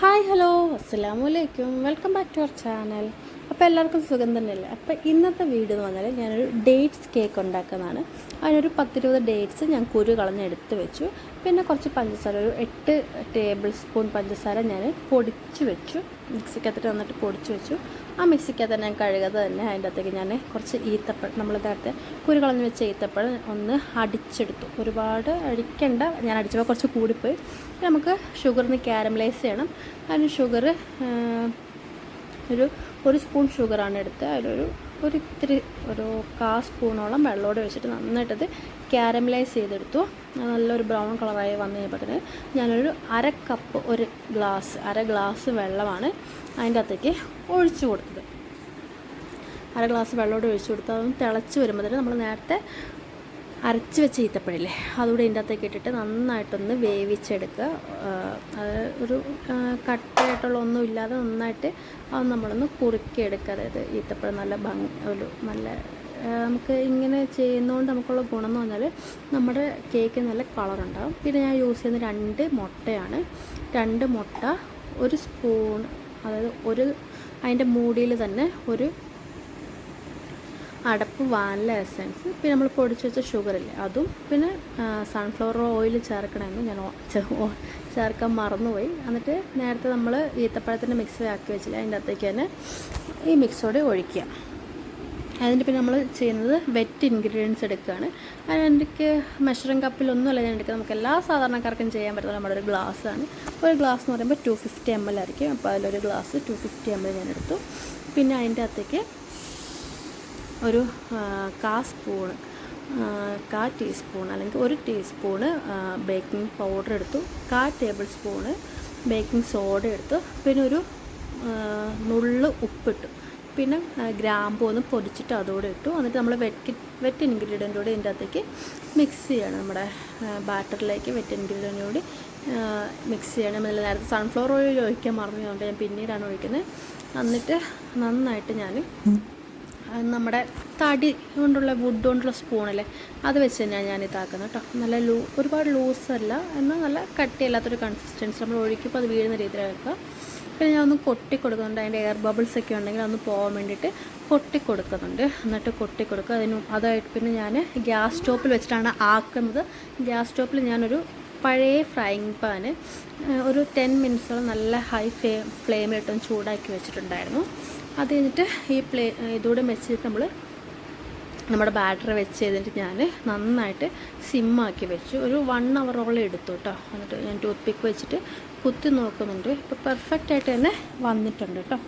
Hi hello അസ്സാം വലൈക്കും welcome back to our channel. അപ്പോൾ എല്ലാവർക്കും സുഖം തന്നെയല്ലേ? അപ്പോൾ ഇന്നത്തെ വീട് എന്ന് പറഞ്ഞാൽ ഞാനൊരു ഡേറ്റ്സ് കേക്ക് ഉണ്ടാക്കുന്നതാണ്. അതിനൊരു പത്തിരുപത് ഡേറ്റ്സ് ഞാൻ കുരു കളഞ്ഞ് എടുത്ത് വെച്ചു. പിന്നെ കുറച്ച് പഞ്ചസാര ഒരു എട്ട് ടേബിൾ സ്പൂൺ പഞ്ചസാര ഞാൻ പൊടിച്ച് വെച്ചു. മിക്സിക്കകത്തിട്ട് വന്നിട്ട് പൊടിച്ച് വെച്ചു. ആ മിക്സിക്കകത്ത് ഞാൻ കഴുകാതെ തന്നെ അതിന്റെ അകത്തേക്ക് ഞാൻ കുറച്ച് ഈത്തപ്പഴം നമ്മൾ നേരത്തെ കുരു കളഞ്ഞ് വെച്ച ഈത്തപ്പഴം ഒന്ന് അടിച്ചെടുത്തു. ഒരുപാട് അടിക്കണ്ട ഞാൻ അടിച്ചപ്പോൾ കുറച്ച് കൂടിപ്പോയി. നമുക്ക് ഷുഗറിന് ക്യാരമലൈസ് ചെയ്യണം. അതിന് ഷുഗർ ഒരു ഒരു സ്പൂൺ ഷുഗറാണ് എടുത്ത് അതിലൊരു ഒരു ഇത്തിരി ഒരു കാ സ്പൂണോളം വെള്ളമോടെ വെച്ചിട്ട് നന്നായിട്ടത് ക്യാരമലൈസ് ചെയ്തെടുത്തു. നല്ലൊരു ബ്രൗൺ കളറായി വന്നു കഴിഞ്ഞപ്പോഴത്തേന് ഞാനൊരു അര കപ്പ് ഒരു ഗ്ലാസ് അര ഗ്ലാസ് വെള്ളമാണ് അതിന്റെ അകത്തേക്ക് ഒഴിച്ചു കൊടുത്തത്. അര ഗ്ലാസ് വെള്ളമോടെ ഒഴിച്ചു കൊടുത്ത് അതൊന്ന് തിളച്ച് വരുമ്പോഴത്തേന് നമ്മൾ നേരത്തെ അരച്ച് വെച്ച ഈത്തപ്പഴില്ലേ? അതുകൂടെ ഇതിന്റെ അകത്തേക്ക് ഇട്ടിട്ട് നന്നായിട്ടൊന്ന് വേവിച്ചെടുക്കുക. അത് ഒരു കട്ടയായിട്ടുള്ള ഒന്നും ഇല്ലാതെ നന്നായിട്ട് അത് നമ്മളൊന്ന് കുറുക്കിയെടുക്കുക. അതായത് ഈത്തപ്പഴം നല്ല ഭംഗി ഒരു നല്ല നമുക്ക് ഇങ്ങനെ ചെയ്യുന്നതുകൊണ്ട് നമുക്കുള്ള ഗുണം എന്ന് പറഞ്ഞാൽ നമ്മുടെ കേക്ക് നല്ല കളറുണ്ടാകും പിന്നെ ഞാൻ യൂസ് ചെയ്യുന്ന രണ്ട് മുട്ടയാണ്. രണ്ട് മുട്ട ഒരു സ്പൂൺ അതായത് ഒരു അതിന്റെ മൂടിയിൽ തന്നെ ഒരു അടപ്പ് വാനില എസൻസ് പിന്നെ നമ്മൾ പൊടിച്ച് വെച്ച ഷുഗറില്ലേ അതും പിന്നെ സൺഫ്ലവർ ഓയിൽ ചേർക്കണമെന്ന് ഞാൻ ചേർക്കാൻ മറന്നുപോയി. എന്നിട്ട് നേരത്തെ നമ്മൾ ഈത്തപ്പഴത്തിന്റെ മിക്സ് ആക്കി വെച്ചില്ല അതിന്റെ അകത്തേക്ക് തന്നെ ഈ മിക്സോടെ ഒഴിക്കുക. അതിന്റെ പിന്നെ നമ്മൾ ചെയ്യുന്നത് വെറ്റ് ഇൻഗ്രീഡിയൻസ് എടുക്കുകയാണ്. അതിനെനിക്ക് മെഷറിംഗ് കപ്പിലൊന്നുമല്ല ഞാൻ എടുക്കുക നമുക്ക് എല്ലാ സാധാരണക്കാർക്കും ചെയ്യാൻ പറ്റുന്ന നമ്മുടെ ഒരു ഗ്ലാസ്സാണ് ഒരു ഗ്ലാസ് എന്ന് പറയുമ്പോൾ ടു ഫിഫ്റ്റി എം എൽ ആയിരിക്കും. അപ്പോൾ അതിലൊരു glass two fifty M L ഞാൻ എടുത്തു. പിന്നെ അതിന്റെ അകത്തേക്ക് ഒരു കാ സ്പൂൺ കാ ടീസ്പൂൺ അല്ലെങ്കിൽ ഒരു ടീസ്പൂണ് ബേക്കിംഗ് പൗഡർ എടുത്തു കാ ടേബിൾ സ്പൂണ് ബേക്കിംഗ് സോഡ എടുത്തു പിന്നെ ഒരു നുള്ള് ഉപ്പിട്ടു. പിന്നെ ഗ്രാമ്പു ഒന്ന് പൊടിച്ചിട്ട് അതുകൂടെ ഇട്ടു. എന്നിട്ട് നമ്മൾ വെറ്റ് വെറ്റ് ഇൻഗ്രീഡിയന്റ് കൂടി ഇതിന്റെ അകത്തേക്ക് മിക്സ് ചെയ്യണം. നമ്മുടെ ബാറ്ററിലേക്ക് വെറ്റ് ഇൻഗ്രീഡിയന്റ് കൂടി മിക്സ് ചെയ്യണം. നമ്മൾ നേരത്തെ സൺഫ്ലവർ ഓയിൽ ഒഴിക്കാൻ മറന്നുകൊണ്ട് ഞാൻ പിന്നീടാണ് ഒഴിക്കുന്നത് എന്നിട്ട് നന്നായിട്ട് ഞാൻ നമ്മുടെ തടി കൊണ്ടുള്ള വുഡ് കൊണ്ടുള്ള സ്പൂണല്ലേ അത് വെച്ച് തന്നെയാണ് ഞാൻ ഇതാക്കുന്നത് കേട്ടോ നല്ല ലൂ ഒരുപാട് ലൂസല്ല എന്നാൽ നല്ല കട്ടിയല്ലാത്തൊരു കൺസിസ്റ്റൻസി നമ്മൾ ഒഴിക്കുമ്പോൾ അത് വീഴുന്ന രീതിയിൽ വെക്കുക. പിന്നെ ഞാൻ ഒന്ന് കൊട്ടി കൊടുക്കുന്നുണ്ട്. അതിന്റെ എയർ ബബിൾസ് ഒക്കെ ഉണ്ടെങ്കിൽ അതൊന്ന് പോകാൻ വേണ്ടിയിട്ട് കൊട്ടിക്കൊടുക്കുന്നുണ്ട് എന്നിട്ട് കൊട്ടിക്കൊടുക്കുക അതിന് അതായിട്ട് പിന്നെ ഞാൻ ഗ്യാസ് സ്റ്റോപ്പിൽ വെച്ചിട്ടാണ് ആക്കുന്നത്. ഗ്യാസ് സ്റ്റോപ്പിൽ ഞാനൊരു പഴയ ഫ്രൈങ് പാന് ഒരു ടെൻ മിനിറ്റ്സോളം നല്ല ഹൈ ഫ്ലേ ഫ്ലെയിമിലിട്ടൊന്ന് ചൂടാക്കി വെച്ചിട്ടുണ്ടായിരുന്നു. അത് കഴിഞ്ഞിട്ട് ഈ പ്ലേ ഇതൂടെ വെച്ചിട്ട് നമ്മൾ നമ്മുടെ ബാറ്ററി വെച്ച് ചെയ്തിട്ട് ഞാൻ നന്നായിട്ട് സിമ്മാക്കി വെച്ചു. ഒരു വൺ അവറോളം എടുത്തു കേട്ടോ എന്നിട്ട് ഞാൻ ടൂത്ത് പിക്ക് വെച്ചിട്ട് കുത്തി നോക്കുന്നുണ്ട്. ഇപ്പോൾ പെർഫെക്റ്റ് ആയിട്ട് തന്നെ വന്നിട്ടുണ്ട് കേട്ടോ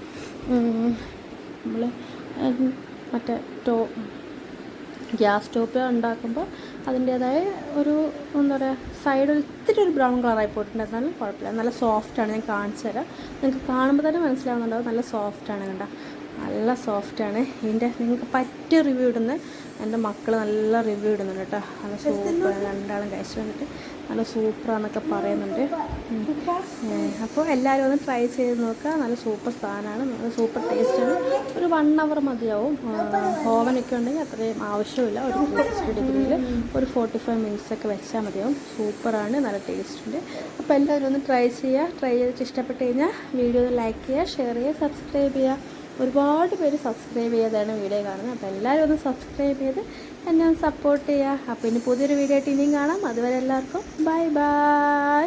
നമ്മൾ മറ്റേ ടോ ഗ്യാസ് സ്റ്റോപ്പ് ഉണ്ടാക്കുമ്പോൾ അതിന്റേതായ ഒരു എന്താ പറയുക സൈഡ് ഒത്തിരി ഒരു ബ്രൗൺ കളറായി പോയിട്ടുണ്ടായിരുന്നാലും കുഴപ്പമില്ല. നല്ല സോഫ്റ്റാണ് ഞാൻ കാണിച്ചു തരാം നിങ്ങൾക്ക് കാണുമ്പോൾ തന്നെ മനസ്സിലാവുന്നുണ്ടാവും നല്ല സോഫ്റ്റാണ് കണ്ട. നല്ല സോഫ്റ്റാണ് ഇതിന്റെ നിങ്ങൾക്ക് പറ്റിയ റിവ്യൂ ഇടുന്ന എന്റെ മക്കൾ നല്ല റിവ്യൂ ഇടുന്നുണ്ട് കേട്ടോ. നല്ല സൂപ്പർ രണ്ടാളും കഴിച്ചു വന്നിട്ട് നല്ല സൂപ്പറാന്നൊക്കെ പറയുന്നുണ്ട്. അപ്പോൾ എല്ലാവരും ഒന്ന് ട്രൈ ചെയ്ത് നോക്കുക. നല്ല സൂപ്പർ സാധനമാണ്. നല്ല സൂപ്പർ ടേസ്റ്റാണ് ഒരു വൺ അവർ മതിയാവും. ഓവനൊക്കെ ഉണ്ടെങ്കിൽ അത്രയും ആവശ്യമില്ല ഒരു സിക്സ്റ്റി ഡിഗ്രിയിൽ ഒരു ഫോർട്ടി ഫൈവ് മിനിറ്റ്സ് ഒക്കെ വെച്ചാൽ മതിയാവും. സൂപ്പറാണ് നല്ല ടേസ്റ്റ് ഉണ്ട്. അപ്പോൾ എല്ലാവരും ഒന്ന് ട്രൈ ചെയ്യുക. ട്രൈ ചെയ്തിട്ട് ഇഷ്ടപ്പെട്ട് കഴിഞ്ഞാൽ വീഡിയോ ലൈക്ക് ചെയ്യുക ഷെയർ ചെയ്യുക സബ്സ്ക്രൈബ് ചെയ്യുക. ഒരുപാട് പേര് സബ്സ്ക്രൈബ് ചെയ്താണ് വീഡിയോ കാണുന്നത്. അപ്പോൾ എല്ലാവരും ഒന്ന് സബ്സ്ക്രൈബ് ചെയ്ത് എന്നെ ഒന്ന് സപ്പോർട്ട് ചെയ്യുക അപ്പോൾ ഇനി പുതിയൊരു വീഡിയോ ആയിട്ട് ഇനിയും കാണാം. അതുവരെ എല്ലാവർക്കും ബൈ ബൈ